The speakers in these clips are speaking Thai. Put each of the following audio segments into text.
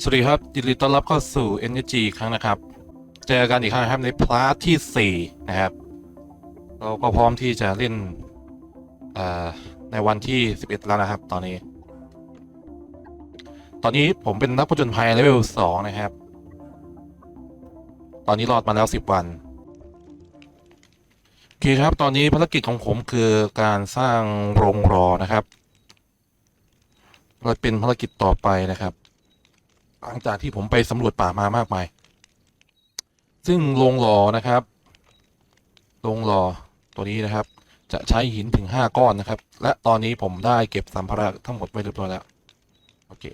สวัสดีครับ ยินดีต้อนรับเข้าสู่ Energy อีกครั้งนะครับ เจอกันอีกครั้งนะครับในพาร์ทที่ 4 นะครับ เราก็พร้อมที่จะเล่นในวันที่ 11 แล้วนะครับ ตอนนี้ ตอนนี้ผมเป็นนักผจญภัยเลเวล 2 นะครับ ตอนนี้รอดมาแล้ว 10 วัน โอเคครับ ตอนนี้ภารกิจของผมคือการสร้างโรงรอนะครับเราเป็นภารกิจต่อไปนะครับ หลังจากที่ผมไปสำรวจป่ามามากมาย ซึ่งโรงหล่อนะครับโรงหล่อตัวนี้นะครับ จะใช้หินถึงห้าก้อนนะครับ และตอนนี้ผมได้เก็บสัมภาระทั้งหมดไว้เรียบร้อยแล้ว โอเค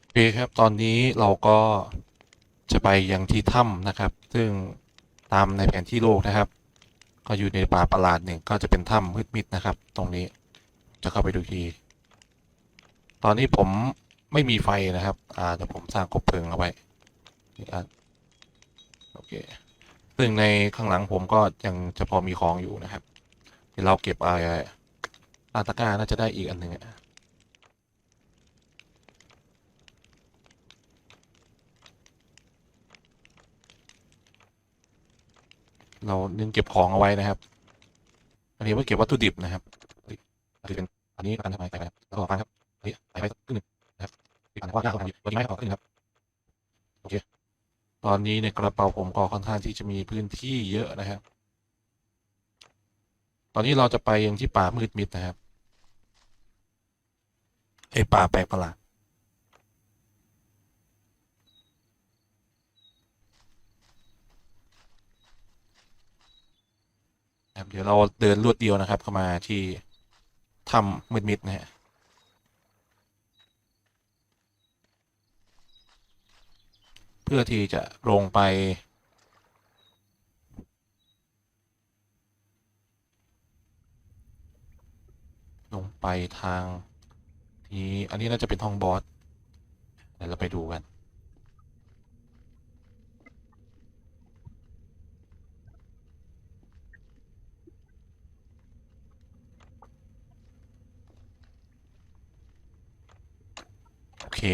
โอเคครับ ตอนนี้เราก็จะไปยังที่ถ้ำนะครับ ซึ่งตามในแผนที่โลกนะครับ ก็อยู่ในป่าประหลาดหนึ่งก็จะเป็นถ้ำมืดมิดนะครับ ตรงนี้ จะเข้าไปดูทีตอนนี้ผมไม่มีไฟนะครับ อ่าเดี๋ยวผมสร้างกบเพลิงเอาไว้นี่อะโอเค ซึ่งในข้างหลังผมก็ยังจะพอมีของอยู่นะครับเดี๋ยวเราเก็บอะไรอาตะกร้าน่าจะได้อีกอันหนึ่งอะเราเน้นเก็บของเอาไว้นะครับ อันนี้ไว้เก็บวัตถุดิบนะครับ คือเป็นอันนี้การทำไมใส่ไปแล้วก็ฟังครับอันนี้ใส่ไปสักครึ่งหนึ่งนะครับที่การว่าหน้าเขาทำอยู่ตัวนี้ไม่พอครึ่งหนึ่งครับโอเคตอนนี้ในกระเป๋าผมก็ค่อนข้างที่จะมีพื้นที่เยอะนะครับ ตอนนี้เราจะไปยังที่ป่ามืดมิดนะครับไอป่าแปลกประหลาดครับเดี๋ยวเราเดินรวดเดียวนะครับ เข้ามาที่ ถ้ำมืดๆนะฮะเพื่อที่จะลงไปลงไปทางนี้อันนี้น่าจะเป็นห้องบอสเดี๋ยวเราไปดูกัน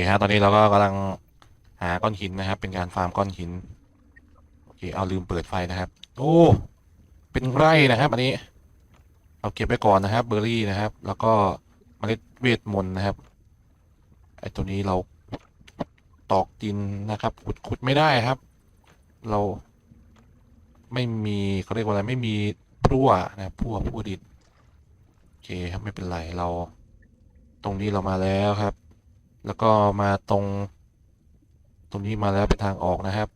ฮะตอนนี้เราก็กำลังหาก้อนหินนะครับ เป็นการฟาร์มก้อนหินโอเคเอาลืมเปิดไฟนะครับ โอ้เป็นไร่นะครับ อันนี้ เอาเก็บไว้ก่อนนะครับ เบอร์รี่นะครับ แล้วก็เมล็ดเวทมนต์นะครับไอ้ตัวนี้เราตอกดินนะครับ ขุดขุดไม่ได้ครับ เราไม่มีเขาเรียกว่าอะไรไม่มีพั่วนะครับพลั่วพลั่วดินโอเคครับไม่เป็นไรเรา ตรงนี้เรามาแล้วครับ แล้วก็มาตรง ตรงนี้มาแล้วเป็นทางออกนะครับ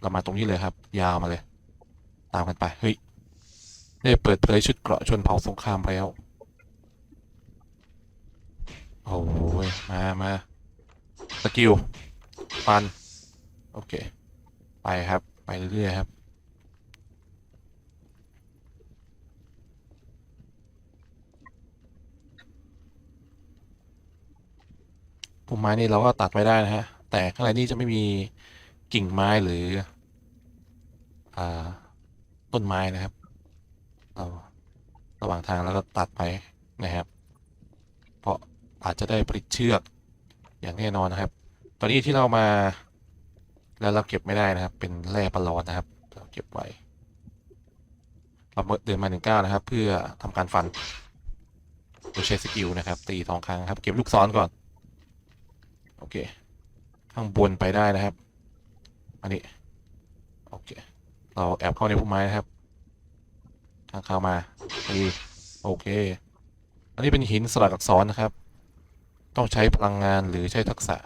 เรามาตรงนี้เลยครับ ยาวมาเลย ตามกันไปเฮ้ยได้เปิดเผยชุดเกราะชนเผ่าสงครามแล้วโอ้ยมามาสกิลฟัน โอเค ไปครับ ไปเรื่อยๆครับ พุ่มไม้นี่เราก็ตัดไว้ได้นะฮะ แต่ข้างในนี่จะไม่มีกิ่งไม้หรืออต้นไม้นะครับ เราระหว่างทางเราก็ตัดไปนะครับ เพราะอาจจะได้ผลิตเชือกอย่างแน่นอนนะครับ ตอนนี้ที่เรามาแล้วเราเก็บไม่ได้นะครับ เป็นแร่ประหลอดนะครับ เราเก็บไว้ เราเดินมาหนึ่งก้าวนะครับ เพื่อทำการฟันโดยใช้สกิลนะครับ ตีสองครั้งครับ เก็บลูกศรก่อน โอเค ข้างบนไปได้นะครับ อันนี้ โอเค เราแอบเข้าในพุ่มไม้นะครับ ทางเข้ามาดีโอเค อันนี้เป็นหินสลักอักษรนะครับ ต้องใช้พลังงานหรือใช้ทักษะ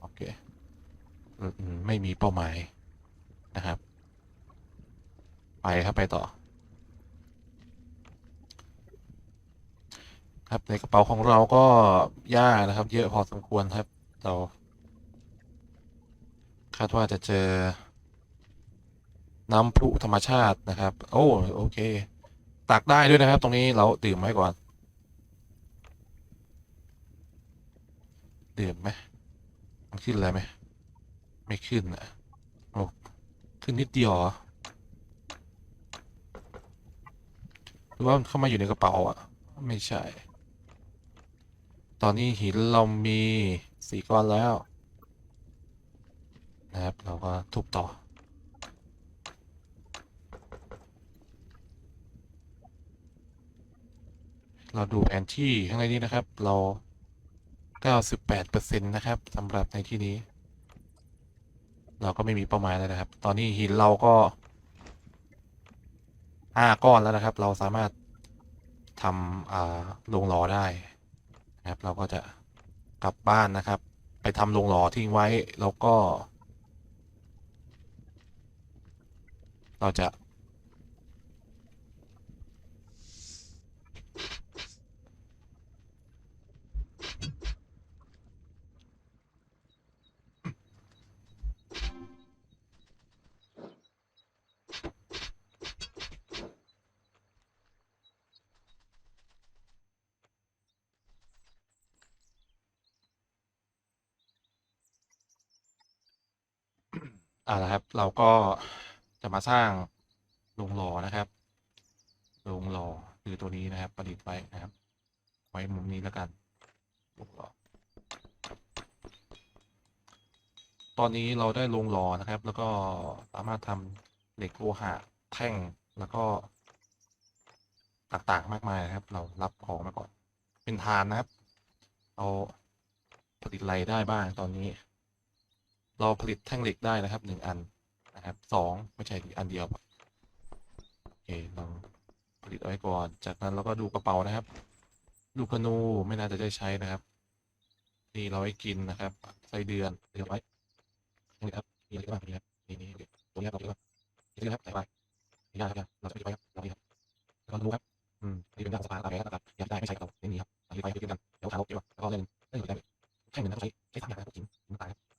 โอเค ไม่มีเป้าหมายนะครับ ไปครับไปต่อครับในกระเป๋าของเราก็หญ้านะครับ เยอะพอสมควรครับ เราคาดว่าจะเจอ น้ำพุธรรมชาตินะครับ โอ้โอเค ตักได้ด้วยนะครับ ตรงนี้เราดื่มไว้ก่อน ดื่มไหมมันขึ้นอะไรไหมไม่ขึ้นอะโอ้ขึ้นนิดเดียวหรอหรือว่ามันเข้ามาอยู่ในกระเป๋าอะ ไม่ใช่ ตอนนี้หินเรามี สี่ก้อนแล้ว นะครับ เราก็ทุบต่อ เราดูแผนที่ข้างในนี้นะครับ เรา 98%นะครับสำหรับในที่นี้ เราก็ไม่มีเป้าหมายแล้วนะครับ ตอนนี้หินเราก็ห้าก้อนแล้วนะครับ เราสามารถทำอ่าโรงหล่อได้นะครับ เราก็จะ กลับบ้านนะครับ ไปทำโรงหล่อทิ้งไว้แล้วก็ เราจะ อ่าละครับ เราก็จะมาสร้างโรงหล่อนะครับโรงหล่อคือตัวนี้นะครับ ประดิษฐ์ไว้นะครับ ไว้มุมนี้แล้วกันโรงหล่อตอนนี้เราได้โรงหล่อนะครับ แล้วก็สามารถทำเหล็กโลหะแท่งแล้วก็ต่างๆมากมายนะครับ เรารับของมาก่อน เป็นทานนะครับ เอาผลิตอะไรได้บ้างตอนนี้ เราผลิตแท่งเหล็กได้นะครับหนึ่งอันนะครับสองไม่ใช่อันเดียวโอเคเราผลิตเอาไว้ก่อน จากนั้นเราก็ดูกระเป๋านะครับ ลูกธนูไม่น่าจะได้ใช้นะครับนี่เราไว้กินนะครับไส้เดือนเรียบไว้นี่ครับมีอะไรบ้างนี่ครับนี่นี่ตัวนี้เราเรียกว่านี่ครับใส่ไปนี่ยครับเราจะไปครับเรานี่ครับล้วก็รู้ครับอืมนี่เป็นยางสะพานอะไรนะครับอยากได้ไม่ใช่เราไม่มีครับเราไปไปกินกันเดี๋ยวขาลบดีกว่าแล้วก็เล่นเล่นอยู่ได้แค่เงินนั้นใช้ใช้สามอย่างนะครับจริงไม่ตายครับ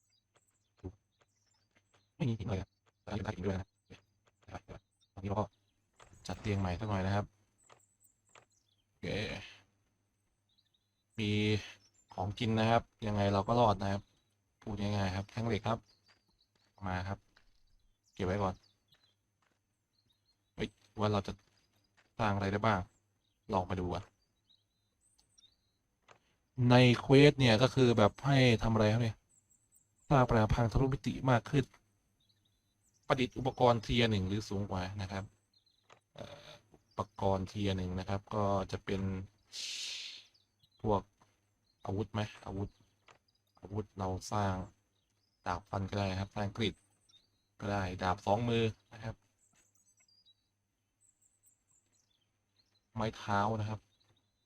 ไม่มีหินเลยครับแต่ยังได้หินด้วยนะตอนนี้เราก็จัดเตียงใหม่สักหน่อยนะครับโอเคมีของกินนะครับ ยังไงเราก็รอดนะครับพูดง่ายๆครับแท่งเหล็กครับ มาครับ เก็บไว้ก่อนเฮ้ยว่าเราจะสร้างอะไรได้บ้าง ลองมาดูอะในเควสเนี่ยก็คือแบบให้ทำอะไรครับเนี่ยสร้างประพังทะลุมิติมากขึ้น ประดิษฐ์อุปกรณ์เทียหนึ่งหรือสูงกว่านะครับอุปกรณ์เทียหนึ่งนะครับ ก็จะเป็นพวกอาวุธไหมอาวุธ อาวุธเราสร้างดาบฟันก็ได้ครับ สร้างกริดก็ได้ดาบสองมือนะครับ ไม้เท้านะครับ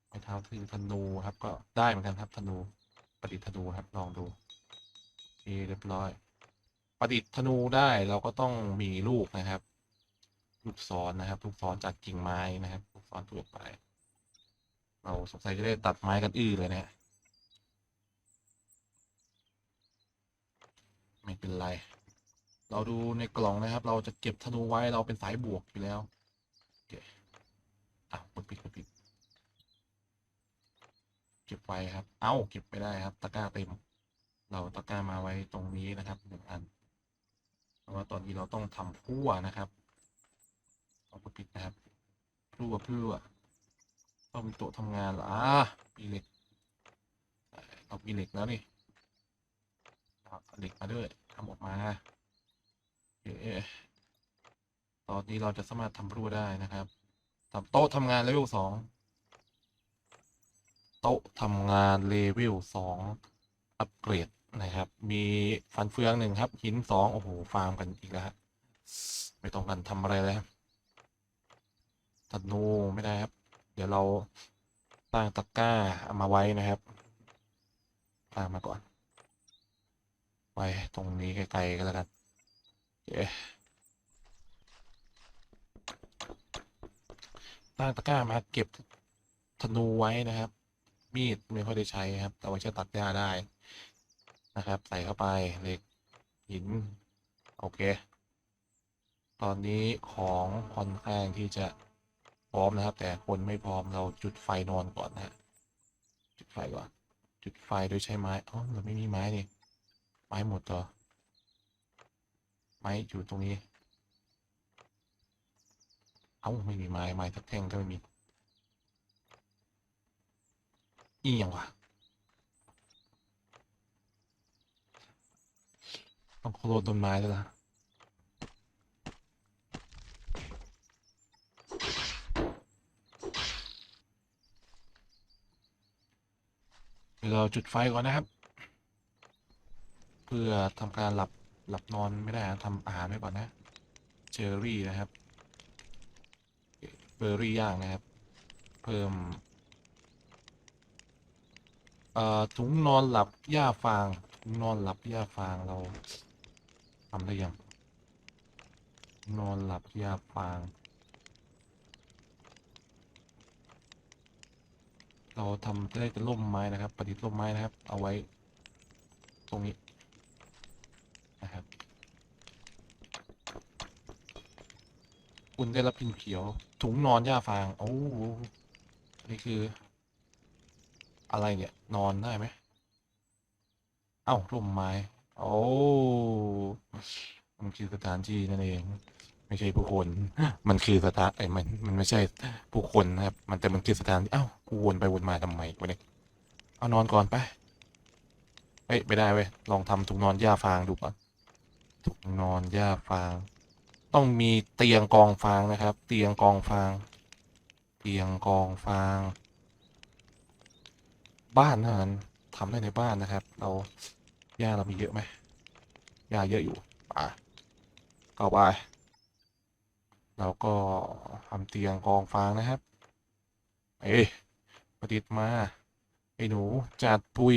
ไม้เท้าคือธนูครับ ก็ได้เหมือนกันครับธนูประดิษฐ์ธนูครับลองดูโอเรียบร้อย ประดิษฐ์ธนูได้เราก็ต้องมีลูกนะครับ ลูกศรนนะครับ ลูกศรจากกิ่งไม้นะครับ ลูกศรทั่วไป เราสงสัยจะได้ตัดไม้กันอื้อเลยเนี่ยไม่เป็นไร เราดูในกล่องนะครับ เราจะเก็บธนูไว้เราเป็นสายบวกอยู่แล้วโอเคอะกดปิดกดปิดเก็บไว้ครับ เอ้า เก็บไม่ได้ครับ ตะกร้าเต็ม เราตะกร้ามาไว้ตรงนี้นะครับหนึ่งอัน เพราะว่าตอนนี้เราต้องทำพั่วนะครับเอาไปปิดนะครับพั่วพั่วต้องมีโต๊ะทำงานหรออ่ามีเหล็กเรามีเหล็กแล้วนี่เอาเหล็กมาด้วยทำออกมาโอเคตอนนี้เราจะสามารถทำพั่วได้นะครับทำโต๊ะทำงานเลเวลสองโต๊ะทำงานเลเวลสองอัปเกรด นะครับ มีฟันเฟืองหนึ่งครับ หินสองโอ้โห ฟาร์มกันอีกแล้วฮะไม่ต้องกันทำอะไรเลยครับธนูไม่ได้ครับ เดี๋ยวเราสร้งตะกร้าเอามาไว้นะครับสร้งมาก่อน ไว้ตรงนี้ไกลๆก็แล้วกันโอเคสร้งตะกร้ามาเก็บธนูไว้นะครับ มีดไม่ค่อยได้ใช้ครับ แต่ว่าใช้ตัดหญ้าได้ นะครับ ใส่เข้าไปเหล็กหิน โอเค ตอนนี้ของค่อนข้างที่จะพร้อมนะครับ แต่คนไม่พร้อมเราจุดไฟนอนก่อนนะจุดไฟก่อน จุดไฟโดยใช้ไม้อ๋อเราไม่มีไม้นี่ไม้หมดต่อไม้อยู่ตรงนี้ เอ้าไม่มีไม้ไม้ทักแท่งก็ไม่มีอีหยังวะ ต้องโคโรนต้นไม้แล้วล่ะเดี๋ยวเราจุดไฟก่อนนะครับ เพื่อทำการหลับหลับนอนไม่ได้นะทำอาหารไว้ก่อนนะ เจอรี่นะครับ เบอร์รี่ย่างนะครับ เพิ่มถุงนอนหลับหญ้าฟางถุงนอนหลับหญ้าฟางเรา ทำได้ยัง นอนหลับหญ้าฟาง เราทำได้เป็นร่มไม้นะครับ ประดิษฐ์ร่มไม้นะครับ เอาไว้ ตรงนี้นะครับ คุณได้รับพิมพ์เขียว ถุงนอนหญ้าฟาง โอ้โหนี่คือ อะไรเนี่ย นอนได้ไหม เอ้าร่มไม้ โอ้มันคือสถานที่นั่นเอง ไม่ใช่ผู้คน มันคือสถานไอ้มันมันไม่ใช่ผู้คนนะครับ มันแต่มันคือสถานที่เอ้ากูวนไปวนมาทำไมวะเนี่ยเอานอนก่อนไปเอ้ยไม่ได้เว้ยลองทำถุงนอนหญ้าฟางดูก่อนถุงนอนหญ้าฟาง ต้องมีเตียงกองฟางนะครับ เตียงกองฟาง เตียงกองฟาง บ้านเท่านั้นทำได้ในบ้านนะครับ เรา หญ้าเรามีเยอะไหมหญ้าเยอะอยู่อะเข้าไปเราก็ทำเตียงกองฟางนะครับ เอ้ยประดิษฐ์มา ไอ้หนูจัดปุย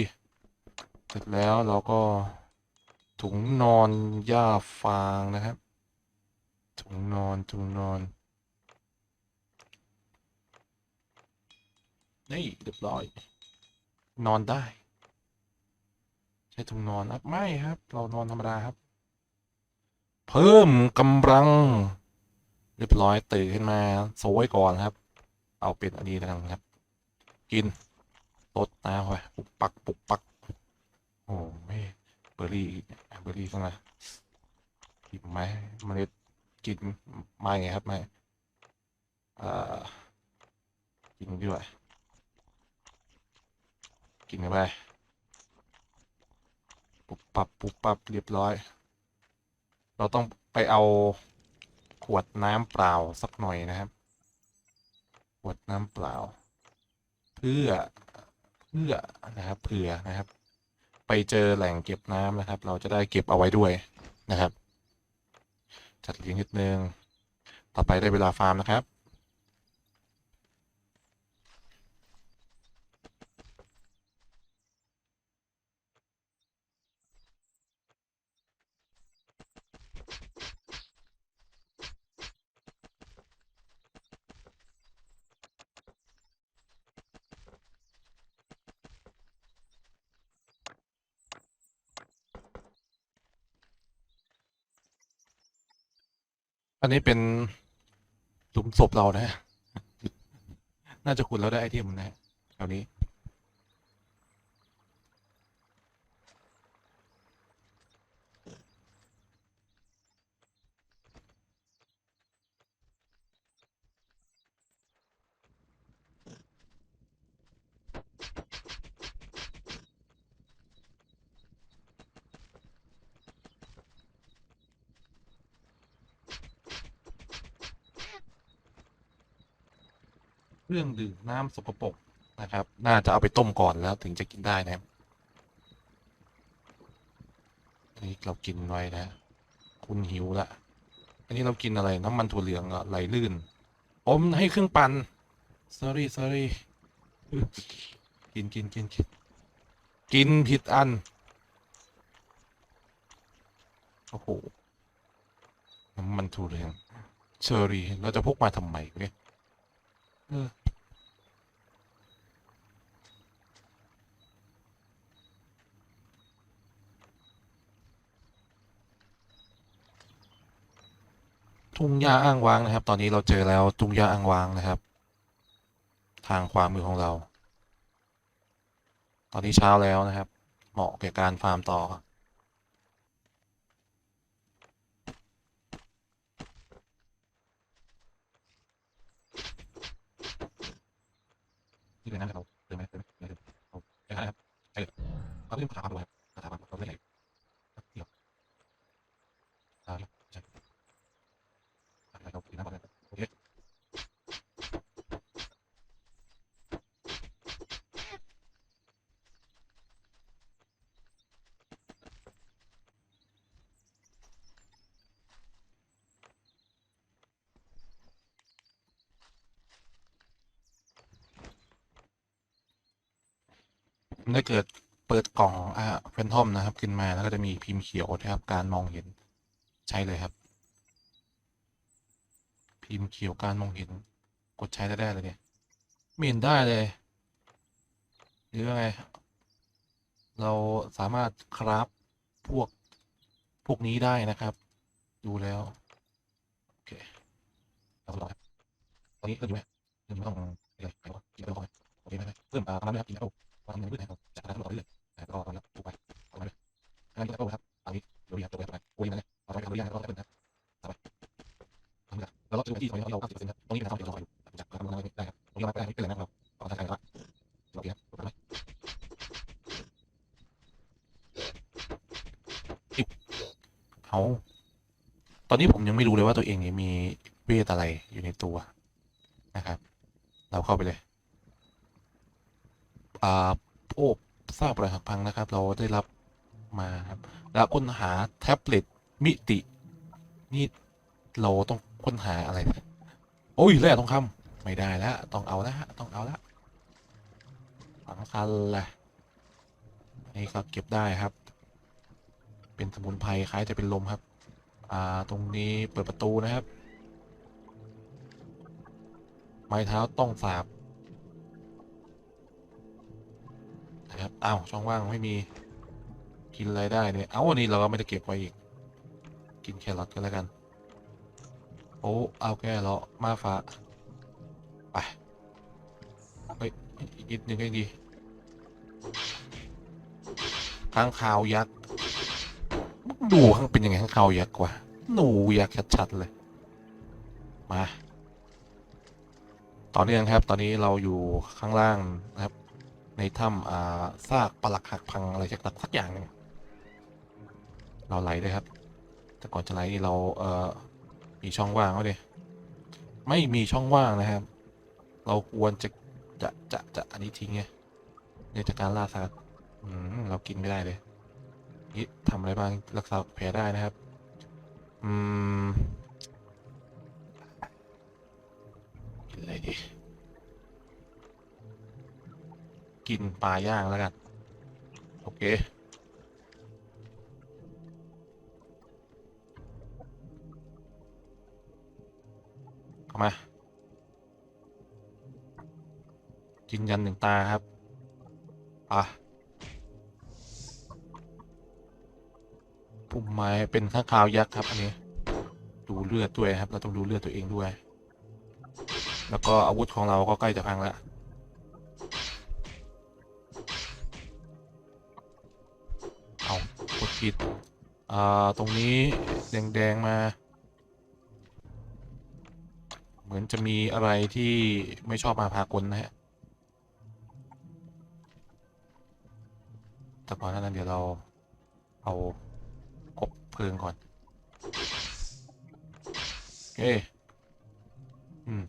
เสร็จแล้วเราก็ถุงนอนหญ้าฟางนะครับ ถุงนอนถุงนอน นี่เรียบร้อย นอนได้ ช้ถุงนอนครับไม่ครับ เรานอนธรรมดาครับ เพิ่มกำลัง เรียบร้อยตื่นขึ้นมาโซยก่อนครับ เอาเป็นอันนี้แล้วกันครับ กินรดน้ำเข้าไปปุกปักปุกปัก โอ้ไม่เบอร์รี่เบอร์รี่เข้ามาหยิบไหมเมล็ดกินไม่ครับไม่เอ่อกินด้วยกินไป ปุบปับปุบปับเรียบร้อย เราต้องไปเอาขวดน้ำเปล่าสักหน่อยนะครับ ขวดน้ำเปล่า เพื่อเพื่อนะครับเผื่อนะครับ ไปเจอแหล่งเก็บน้ำนะครับ เราจะได้เก็บเอาไว้ด้วยนะครับ จัดเรียงนิดนึง ต่อไปได้เวลาฟาร์มนะครับ อันนี้เป็นหลุมศพเรานะ น่าจะขุดแล้วได้ไอเทมนะแถวนี้ เครื่องดื่มน้ำสกปรกนะครับ น่าจะเอาไปต้มก่อนแล้วถึงจะกินได้นะครับอันนี้เรากินไว้นะ คุณหิวละอันนี้เรากินอะไรน้ำมันถั่วเหลืองอะไหลลื่นอมให้เครื่องปั่น sorry sorry กินกินกินกินกินผิดอัน โอ้โห น้ำมันถั่วเหลืองเชอรี่ เราจะพกมาทำไมเนี่ย ทุ่งหญ้าอ้างว้างนะครับ ตอนนี้เราเจอแล้วทุ่งหญ้าอ้างว้างนะครับ ทางขวามือของเรา ตอนนี้เช้าแล้วนะครับ เหมาะแก่การฟาร์มต่อนี่เลยนะเราเดินไหมเดินไหมเดินไหมเอาไหาครับไปเลยเราเริ่มถามดูครับถามดูเราเรื่อยๆเดี๋ยว เรากินน้โอเคถ้าเกิดเปิดกล่องอ่าแฟนทอมนะครับ ขึ้นมาแล้วก็จะมีพิมพ์เขียวนะครับ การมองเห็นใช่เลยครับ พิมพ์เขียวการมองเห็น กดใช้ได้ได้ เลยเนี่ยไม่เห็นได้เลย หรือว่าไง เราสามารถคราฟพวก พวกนี้ได้นะครับ ดูแล้ว โอเคเราลองครับตอนนี้เริ่มอยู่ไหมเริ่มไม่ต้องอะไรไปวะกินไปก่อนโอเคไหมเริ่มอ่าประมาณนี้ครับกินแล้ววางเงินด้วยนะครับจากนั้นเราเรื่อยแต่ก็ตอนนี้ถูกไปเอาไปเลยงั้นกินแล้วครับตอนนี้เดี๋ยวอยากตัวไปไปโอ้ยนั่นแหละเราไปทำเรื่องแล้วก็ได้เป็นนะต่อไป เลยแล้วเราจะดูที่ตรงนี้เราเก้าสิบเปอร์เซ็นต์ครับตรงนี้เป็นการทำเกี่ยวกับอยู่จากการทำงานได้ครับตรงนี้เราไม่ได้ไม่เป็นไรนะครับเราทำได้แล้วโอเคครับถูกไหมเอาตอนนี้ผมยังไม่รู้เลยว่าตัวเองเนี่ยมีเวทอะไรอยู่ในตัวนะครับ เราเข้าไปเลยอ่าโอ้ทราบประหัสพังนะครับ เราได้รับมาครับ แล้วค้นหาแท็บเล็ตมิติ นี่เราต้อง ค้นหาอะไรโอ้ยแร่ทองคำไม่ได้แล้วต้องเอาแล้วต้องเอาแล้วสำคัญแหละนี่ก็เก็บได้ครับ เป็นสมุนไพรคล้ายจะเป็นลมครับ อ่าตรงนี้เปิดประตูนะครับ ไม้เท้าต้องสาบนะครับอ้าวช่องว่างไม่มีกินอะไรได้เนี่ย เอ้าวันนี้เราก็ไม่ได้เก็บไว้อีก กินแครอทก็แล้วกัน โอ้เอาแค่เลาะมาฟ้าไปเฮ้ยอีกนิดนึงก็ยังดีข้างคาวยักษ์ดูข้างเป็นยังไงข้างคาวยักษ์กว่า หนูยักษ์ชัดๆเลย มาต่อเนื่องครับ ตอนนี้เราอยู่ข้างล่างนะครับ ในถ้ำอ่าซากปลักหักพังอะไรจากสักอย่างหนึงเราไหลเลยครับ แต่ก่อนจะไหลนี่เราเอ่อ มีช่องว่างไว้ดิไม่มีช่องว่างนะครับ เราควรจะจะจะจะอันนี้ทิ้งไงเนี่ยจากการล่าสัตว์อืมเรากินไม่ได้เลยนี่ทำอะไรบ้างรักษาแผลได้นะครับ อืมกินอะไรดีกินปลาย่างแล้วกัน โอเค มา กินยันหนึ่งตาครับ อะ ปุ่มไม้เป็นข้างคาวยักษ์ครับ อันนี้ ดูเลือดด้วยครับ เราต้องดูเลือดตัวเองด้วย แล้วก็อาวุธของเราก็ใกล้จะพังแล้วเอากดผิดอ่าตรงนี้แดง ๆ มา มือนจะมีอะไรที่ไม่ชอบมาพากลนะฮะ แต่ก่อนนั้นเดี๋ยวเราเอาคบเพลิงก่อนโอเคอืม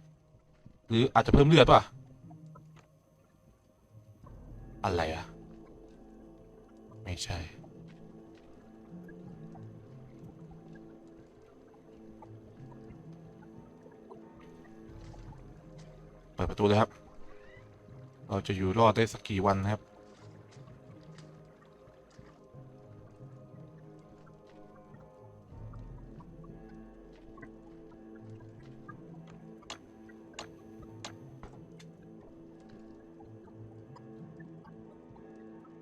หรืออาจจะเพิ่มเลือดป่ะ อะไรอะไม่ใช่ ปิดประตูเลยครับ เราจะอยู่รอดได้สักกี่วันนะครับ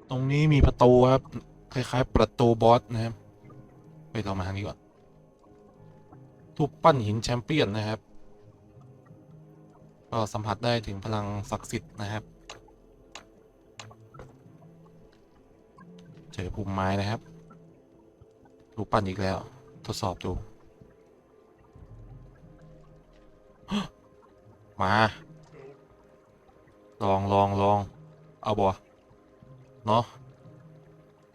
ตรงนี้มีประตูครับ คล้าย ๆ ประตูบอสนะครับ ไปเรามาทางนี้ก่อนทูปปั้นหินแชมเปี้ยนนะครับ ก็สัมผัสได้ถึงพลังศักดิ์สิทธิ์นะครับ เจอภูมิไม้นะครับรูปปั้นอีกแล้ว ทดสอบดู มา ลองลองลอง เอาบ่เนาะ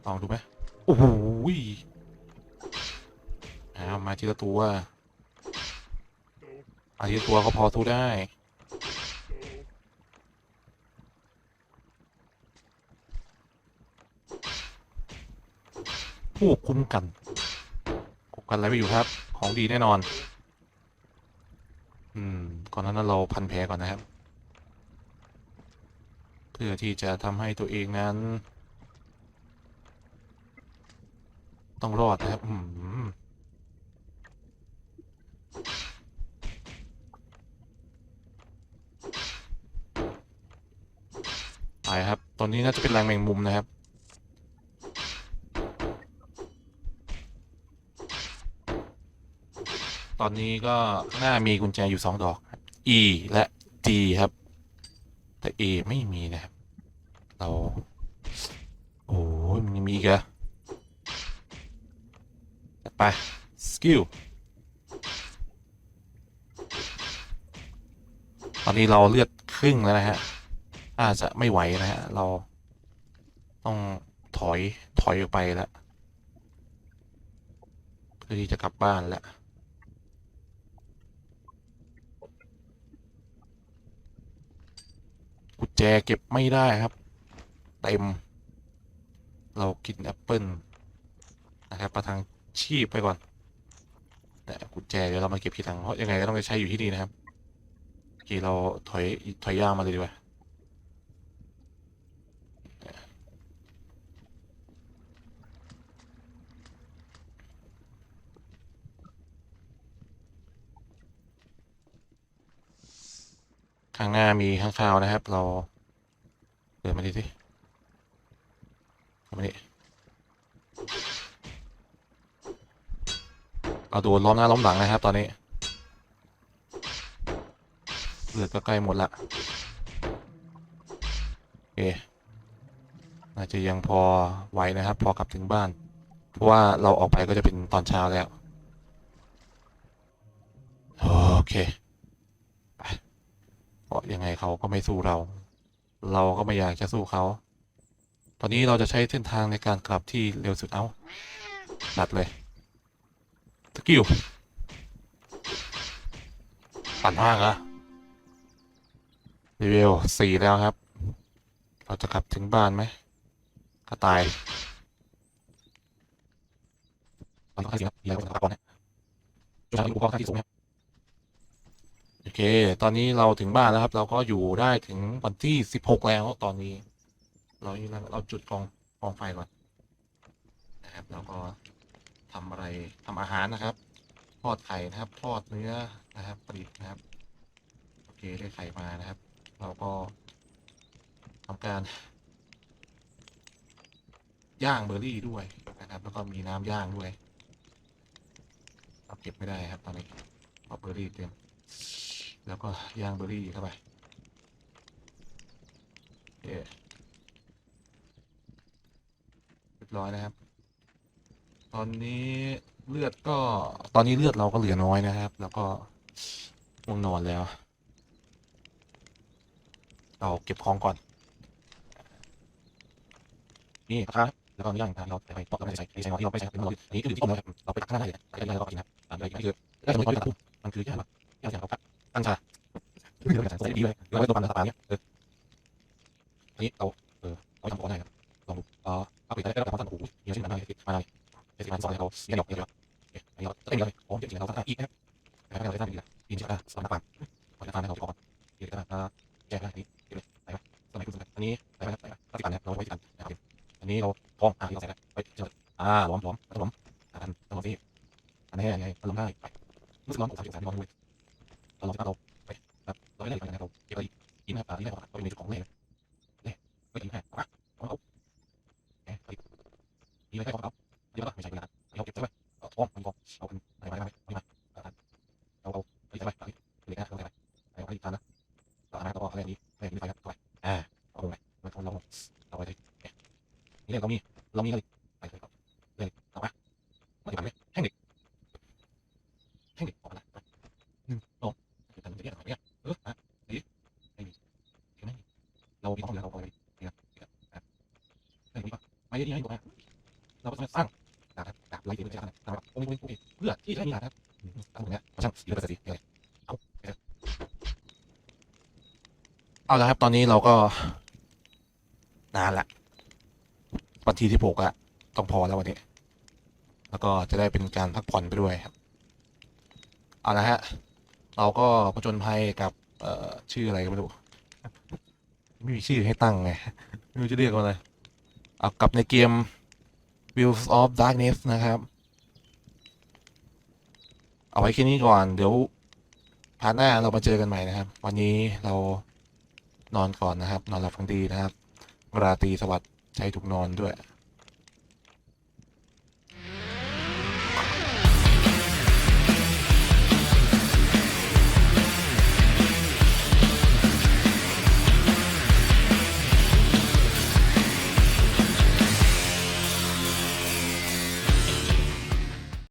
ลองดูไหมโอ้โหยเอามาทีละตัวอาทีละตัวก็พอสู้ได้ ผู้คุ้มกันคุ้มกันอะไรไม่อยู่ครับ ของดีแน่นอน อืม ก่อนนานั้นเราพันแผลก่อนนะครับ เพื่อที่จะทำให้ตัวเองนั้น ต้องรอดนะครับ อืมไปครับ ตอนนี้น่าจะเป็นแรงแมงมุมนะครับ ตอนนี้ก็หน้ามีกุญแจอยู่สองดอก E และ G ครับ แต่ A ไม่มีนะครับ เรา โอ้ยมันยังมีอีกอจัดไปสกิลตอนนี้เราเลือดครึ่งแล้วนะฮะอาจจะไม่ไหวนะฮะ เราต้องถอยถอยออกไปแล้วเพื่อที่จะกลับบ้านแล้ว กุญแจเก็บไม่ได้ครับ เต็ม เรากินแอปเปิลนะครับประทังชีพไปก่อนแต่กุญแจเดี๋ยวเรามาเก็บทีหลังเพราะยังไงก็ต้องไปใช้อยู่ที่นี่นะครับโอเคเราถอยถอยย่างมาเลยดีกว่า ข้างหน้ามีข้างคาวนะครับ เราเดินมาดิสิมาดิเราโดนล้อมหน้าล้อมหลังนะครับ ตอนนี้เลือดก็ใกล้หมดละโอเคน่าจะยังพอไหวนะครับ พอกลับถึงบ้าน เพราะว่าเราออกไปก็จะเป็นตอนเช้าแล้ว โอเค ราะยังไงเขาก็ไม่สู้เรา เราก็ไม่อยากจะสู้เขา ตอนนี้เราจะใช้เส้นทางในการกลับที่เร็วสุดเอาตัดเลยสกิลปั่นมากอะรีเวลสี่แล้วครับ เราจะกลับถึงบ้านไหมก็ตายตอนนี้ก็สิครับเดี๋ยวเราจะกลับก่อนนะจุดทางอุปกรณ์ที่สูงครับ ตอนนี้เราถึงบ้านแล้วครับ เราก็อยู่ได้ถึงวันที่สิบหกแล้วตอนนี้ เราเราจุดกองกองไฟก่อนนะครับแล้วก็ทำอะไรทำอาหารนะครับ ทอดไข่นะครับ ทอดเนื้อนะครับประดิษฐ์นะครับ โอเคได้ไข่มานะครับ เราก็ทำการย่างเบอร์รี่ด้วยนะครับ แล้วก็มีน้ำย่างด้วยเราเก็บไม่ได้ครับตอนนี้เพราเบอร์รี่เต็ม แล้วก็ย่างเบอร์รี่เข้าไปเรียบร้อยนะครับ ตอนนี้เลือดก็ตอนนี้เลือดเราก็เหลือน้อยนะครับ แล้วก็ง่วงนอนแล้ว เราเก็บของก่อน นี่ครับแล้วก็ย่างทานเราไปต่อเราไม่ใส่ใส่ที่เราไม่ใส่เราอันนี้คือที่ต้มนะครับเราไปตักข้างหน้าได้เลยอะไรเราก็กินนะครับอะไรนี่คือถ้าสมมติเราตัดปุ๊บมันคือย่างแบบย่างเราพัก ตั้งชาไม่รู้จะใส่ดีเลยเราไม่ตัวมันสตาเนี่ยเอออันนี้เราเออเอาทำก่อนได้ครับลองดูอ๋อเอาไปได้แล้วแต่ความสั่นหูเยอะชิ้นมันหน่อยมาหน่อยเจ็ดสิบมันสอนเราเรียหยอกเนี่ยอะๆอันนี้เราเต้นเลยโอ้เจ็ดสิบเราตั้งอีกนะแต่ไม่เราได้ตั้งอีกแล้วยินดีครับสอนนักปั่นขอจะทานให้เราก่อนเดี๋ยวจะแก้ให้นี้เดี๋ยวไปครับสมัยคุณสมัยอันนี้ไปครับไปครับปฏิบัติเนี่ยเราไว้ที่กันนะครับอันนี้เราทองอ่าที่เราใส่ไปเจออ่าล้อมล้อมล้อมอ่าอันล้อมที่อันนี้ไงล้อมได้ไปรู้สึกล้อมผมสามสิบสามล้อมด้วย เราลองจะเราไปครับเราไม่ได้ไปนะครับเราเก็บไปกินนะครับอ่านี่ได้เราอยู่ในจุดของเล่เล่ไม่กินแค่เอาเอาเอาเอ๊ะนี่ไม่ใช่ของเขาเดี๋ยวไม่ใช่เวลาเราเก็บใช่ไหมเอาทองมันก็เอาเป็น งตรงนี้เพราะช่างสีเหลือแต่สีเดียวเอาละครับ ตอนนี้เราก็ นานละวันที่ที่หกอะต้องพอแล้ววันนี้ แล้วก็จะได้เป็นการพักผ่อนไปด้วยครับ เอาละฮะ เราก็ผจญภัยกับเอ่อชื่ออะไรก็ไม่รู้ไม่มีชื่อให้ตั้งไง ไม่รู้จะเรียกว่าอะไรเอากลับในเกม Wheels of Darkness นะครับ เอาไว้แค่นี้ก่อน เดี๋ยวพาร์ทหน้าเรามาเจอกันใหม่นะครับ วันนี้เรานอนก่อนนะครับ นอนหลับฝันดีนะครับราตรีสวัสดิ์ใจถูกนอนด้วย